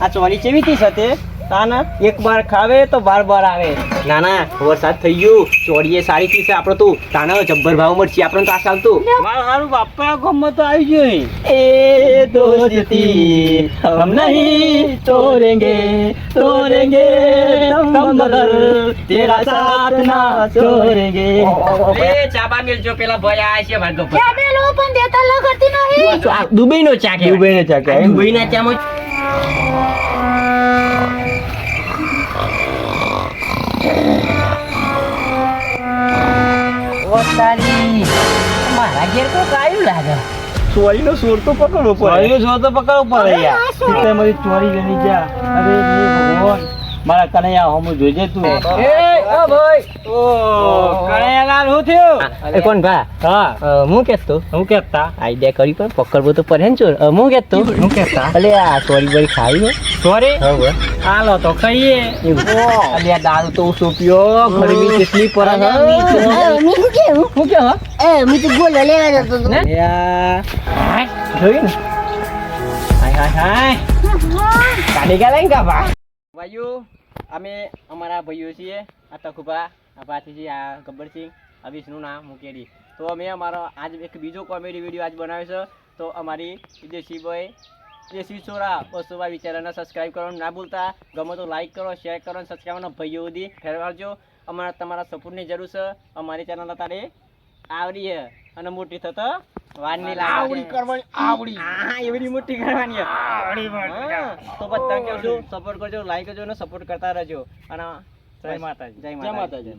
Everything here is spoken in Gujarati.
આ ચોરી કેવી થી સાથે? તાના એક બાર ખાવે તો બાર બાર આવે. ના ના વરસાદ થઈ ગયું. ચોરીએ સારી થી છે આપણો તો. તાના જબ્બર ભાવ મળશે આપણે તો આ ચાલતું મારું સારું બાપા ગમત તો આવી ગયો એ દોસ્તી હમ નહીં તોરેંગે તોરેંગે હમ તેરા સાથ ના તોરેંગે. એ ચાબા મેલજો પેલા ભાઈ આ છે ત્યાં બે લોકો પણ દેતા લગતી નહીં. દુબઈ નો ચા કે દુબઈ નો ચા કે દુબઈ ના ચા ઓતારી મારા ઘેર તો કાયું લાગે. ચોરીનો સોર તો પકડવો ચોરી સોર તો પકડવો પડે યાર. ચોરી ગણી જા અરે ભગવાન. મારા કનૈયા હોમું જોજે તું. એ ઓ ભાઈ. ઓ કણેલાલ હું થયું? એ કોણ ભા? હા. હું કેતો હું કેતા. આઈડિયા કરી પણ પકડવો તો પડે ને ચોર. હું કેતો હું કેતા. અલે આ સોરી બરી ખાઈ ને સોરી? હા હાલો તો ખાઈએ. અલે આ દારૂ તો સોપ્યો ગરમી કેટલી પર મી શું હું કે હા એ તો ગોલો લેવા જતો ને? જોયું ને? હાય હાય હાય. કાઢી ગયા લઈને કાપા ભાઈઓ અમે અમારા ભાઈઓ છીએ, આ તકુભા આ ભાતીજી આ ગબ્બરસિંહ, આ વિષ્ણુ નામ મુકેડી તો અમે અમારો આજ એક બીજો કોમેડી વીડિયો આજ બનાવ્યો છે. તો અમારી વિદેશી બોય દેશી છોરા બસોભાઈ વિચારાને સબસ્ક્રાઈબ કરવાનું ના ભૂલતા. ગમે તો લાઈક કરો શેર કરો અને સબસ્ક્રાઈબનો ભાઈઓ સુધી ફેરવાડજો. અમારા તમારા સપોર્ટની જરૂર છે. અમારી ચેનલ તારે આવરી અને મોટી થતો વારની લાગે કરવાની આવડી હા એવડી મોટી કરવાની. હા, તો બધા કેવું સપોર્ટ કરજો લાઈક કરજો અને સપોર્ટ કરતા રહેજો. અને જય માતાજી. જય માતાજી.